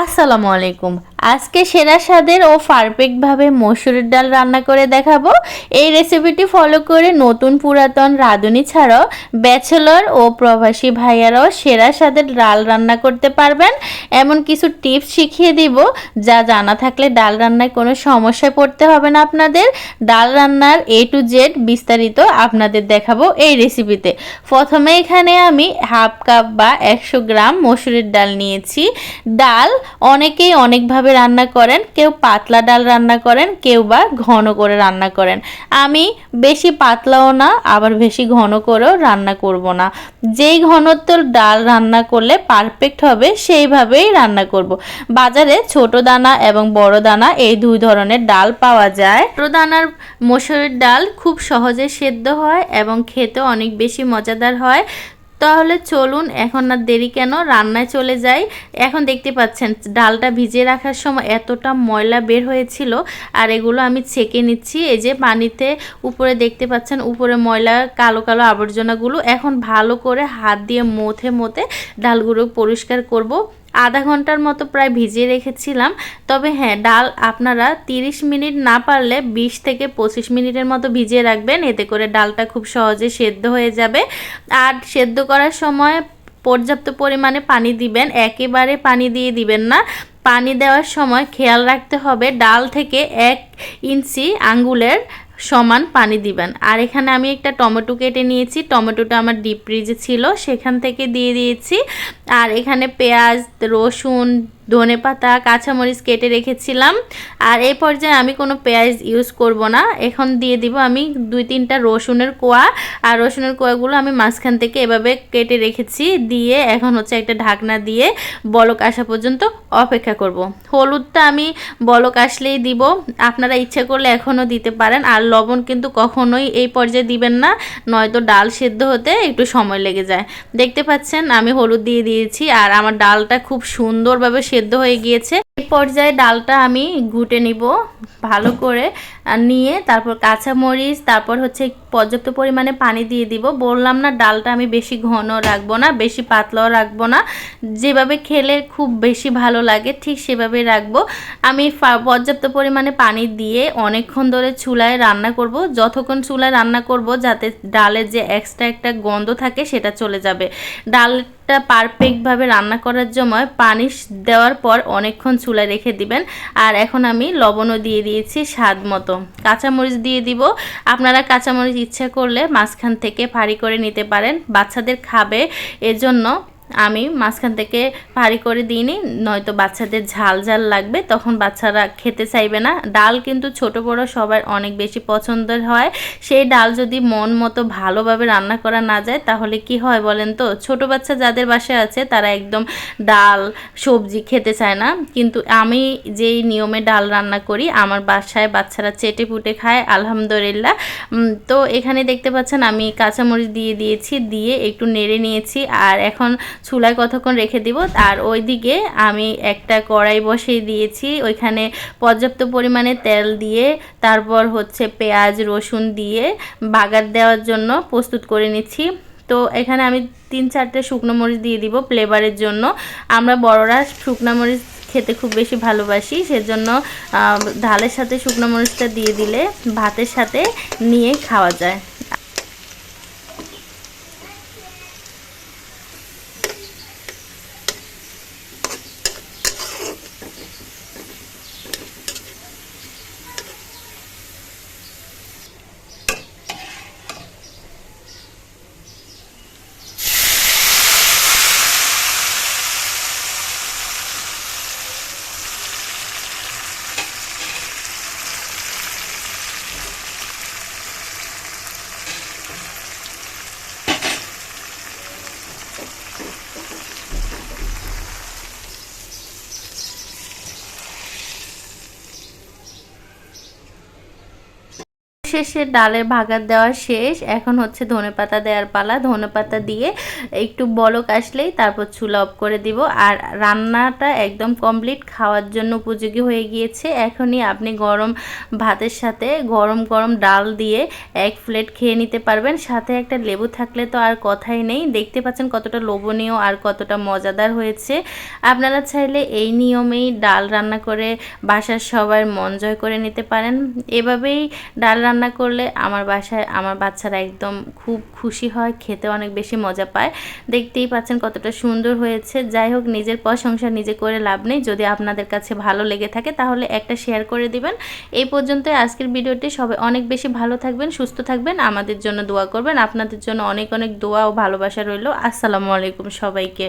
আসসালামু আলাইকুম। আজকে সেরা স্বাদের ও পারফেক্টভাবে মসুরের ডাল রান্না করে দেখাবো। এই রেসিপিটি ফলো করে নতুন পুরাতন রাঁধুনি ছাড়াও ব্যাচেলর ও প্রবাসী ভাইয়ারাও সেরা স্বাদের ডাল রান্না করতে পারবেন। এমন কিছু টিপস শিখিয়ে দিব, যা জানা থাকলে ডাল রান্নায় কোনো সমস্যায় পড়তে হবে না আপনাদের। ডাল রান্নার এ টু জেড বিস্তারিত আপনাদের দেখাবো এই রেসিপিতে প্রথমে এখানে আমি হাফ কাপ বা একশো গ্রাম মসুরের ডাল নিয়েছি। ডাল অনেকেই অনেকভাবে রান্না করেন, কেউ পাতলা ডাল রান্না করেন, কেউ বা ঘন করে রান্না করেন। আমি বেশি পাতলাও না, আবার বেশি ঘন করেও রান্না করব না। যেই ঘনত্বর ডাল রান্না করলে পারফেক্ট হবে, সেইভাবেই রান্না করব। বাজারে ছোট দানা এবং বড় দানা, এই দুই ধরনের ডাল পাওয়া যায়। ছোট দানার মসুরের ডাল খুব সহজে সেদ্ধ হয় এবং খেতে অনেক বেশি মজাদার হয়। তাহলে চলুন, এখন আর দেরি কেন? রান্নায় চলে যাই। এখন দেখতে পাচ্ছেন, ডালটা ভিজে রাখার সময় এতটা ময়লা বের হয়েছিল আর এগুলো আমি ছেঁকে নিচ্ছি। এই যে পানিতে উপরে দেখতে পাচ্ছেন, উপরে ময়লা, কালো কালো আবর্জনাগুলো। এখন ভালো করে হাত দিয়ে মোথে মোথে ডালগুলো পরিষ্কার করব। আধা ঘণ্টার মতো প্রায় ভিজিয়ে রেখেছিলাম। তবে হ্যাঁ ডাল আপনারা 30 মিনিট না পারলে 20 থেকে পঁচিশ মিনিটের মতো ভিজিয়ে রাখবেন। এতে করে ডালটা খুব সহজে সেদ্ধ হয়ে যাবে। আর সেদ্ধ করার সময় পর্যাপ্ত পরিমাণে পানি দিবেন। একেবারে পানি দিয়ে দিবেন না। পানি দেওয়ার সময় খেয়াল রাখতে হবে, ডাল থেকে এক ইঞ্চি আঙ্গুলের সমান পানি দিবেন। আর এখানে আমি একটা টমেটো কেটে নিয়েছি। টমেটোটা আমার ডিপ ফ্রিজে ছিল। সেখান থেকে দিয়ে দিয়েছি। আর এখানে পেঁয়াজ, রসুন ধনে পাতা, কাঁচামরিচ কেটে রেখেছিলাম। আর এই পর্যায়ে আমি কোনো পেঁয়াজ ইউজ করব না। এখন দিয়ে দিব আমি দুই তিনটা রসুনের কোয়া। আর রসুনের কোয়াগুলো আমি মাঝখান থেকে এভাবে কেটে রেখেছি। দিয়ে এখন হচ্ছে একটা ঢাকনা দিয়ে বলক আসা পর্যন্ত অপেক্ষা করব। হলুদটা আমি বলক আসলেই দিব। আপনারা ইচ্ছে করলে এখনও দিতে পারেন। আর লবণ কিন্তু কখনোই এই পর্যায়ে দিবেন না। নয়তো ডাল সেদ্ধ হতে একটু সময় লেগে যায়। দেখতে পাচ্ছেন, আমি হলুদ দিয়ে দিয়েছি। আর আমার ডালটা খুব সুন্দরভাবে সেদ্ধ হয়ে গিয়েছে। এই পর্যায়ে ডালটা আমি ঘুটে নিব ভালো করে নিয়ে তারপর কাঁচামরিচ, তারপর হচ্ছে পর্যাপ্ত পরিমাণে পানি দিয়ে দিব। বললাম না, ডালটা আমি বেশি ঘন রাখব না, বেশি পাতলাও রাখব না। যেভাবে খেলে খুব বেশি ভালো লাগে, ঠিক সেভাবে রাখব। আমি পর্যাপ্ত পরিমাণে পানি দিয়ে অনেকক্ষণ ধরে চুলায় রান্না করব। যতক্ষণ চুলায় রান্না করব, যাতে ডালের যে এক্সট্রা একটা গন্ধ থাকে, সেটা চলে যাবে। ডালটা পারফেক্টভাবে রান্না করার সময় পানি দেওয়ার পর অনেকক্ষণ চুলায় রেখে দিবেন। আর এখন আমি লবণও দিয়ে দিয়েছি স্বাদ মতো। কাঁচামরিচ দিয়ে দিব। আপনারা কাঁচামরিচ ইচ্ছা করলে মাঝখান থেকে ফাড়ি করে নিতে পারেন। বাচ্চাদের খাবে এজন্য আমি মাঝখান থেকে ভারী করে দিইনি, নয়তো বাচ্চাদের ঝাল ঝাল লাগবে, তখন বাচ্চারা খেতে চাইবে না। ডাল কিন্তু ছোট বড় সবার অনেক বেশি পছন্দের হয়। সেই ডাল যদি মন মতো ভালোভাবে রান্না করা না যায়, তাহলে কি হয় বলেন তো? ছোট বাচ্চা যাদের বাসায় আছে, তারা একদম ডাল, সবজি খেতে চায় না। কিন্তু আমি যেই নিয়মে ডাল রান্না করি, আমার বাসায় বাচ্চারা চেটে পুটে খায়, আলহামদুলিল্লাহ। তো এখানে দেখতে পাচ্ছেন, আমি কাঁচামরিচ দিয়ে দিয়েছি, দিয়ে একটু নেড়ে নিয়েছি। আর এখন চুলায় কতক্ষণ রেখে দিব, আর ওইদিকে আমি একটা কড়াই বসিয়ে দিয়েছি। ওইখানে পর্যাপ্ত পরিমাণে তেল দিয়ে, তারপর হচ্ছে পেঁয়াজ, রসুন দিয়ে বাগার দেওয়ার জন্য প্রস্তুত করে নিচ্ছি। তো এখানে আমি তিন চারটে শুকনো মরিচ দিয়ে দিব ফ্লেভারের জন্য। আমরা বড়রা শুকনো মরিচ খেতে খুব বেশি ভালোবাসি, সেজন্য ঢালের সাথে শুকনো মরিচটা দিয়ে দিলে ভাতের সাথে নিয়ে খাওয়া যায়। অবশেষে ডালের ভাগার দেওয়া শেষ। এখন হচ্ছে ধনেপাতা দেওয়ার পালা। ধনেপাতা দিয়ে একটু বলক আসলেই তারপর চুলা অফ করে দিব। আর রান্নাটা একদম কমপ্লিট, খাওয়ার জন্য উপযোগী হয়ে গিয়েছে। এখনই আপনি গরম ভাতের সাথে গরম গরম ডাল দিয়ে এক প্লেট খেয়ে নিতে পারবেন। সাথে একটা লেবু থাকলে তো আর কথাই নেই। দেখতে পাচ্ছেন কতটা লোভনীয় আর কতটা মজাদার হয়েছে। আপনারা চাইলে এই নিয়মেই ডাল রান্না করে বাসার সবার মন জয় করে নিতে পারেন। এভাবেই ডাল রান্না করলে আমার বাসায়, আমার বাচ্চারা একদম খুব খুশি হয়, খেতে অনেক বেশি মজা পায়। দেখতেই পাচ্ছেন কতটা সুন্দর হয়েছে। যাই হোক, নিজের প্রশংসা নিজে করে লাভ নেই। যদি আপনাদের কাছে ভালো লেগে থাকে, তাহলে একটা শেয়ার করে দিবেন। এই পর্যন্ত আজকের ভিডিওটি। সবাই অনেক বেশি ভালো থাকবেন, সুস্থ থাকবেন। আমাদের জন্য দোয়া করবেন। আপনাদের জন্য অনেক অনেক দোয়া ও ভালোবাসা রইল। আসসালামু আলাইকুম সবাইকে।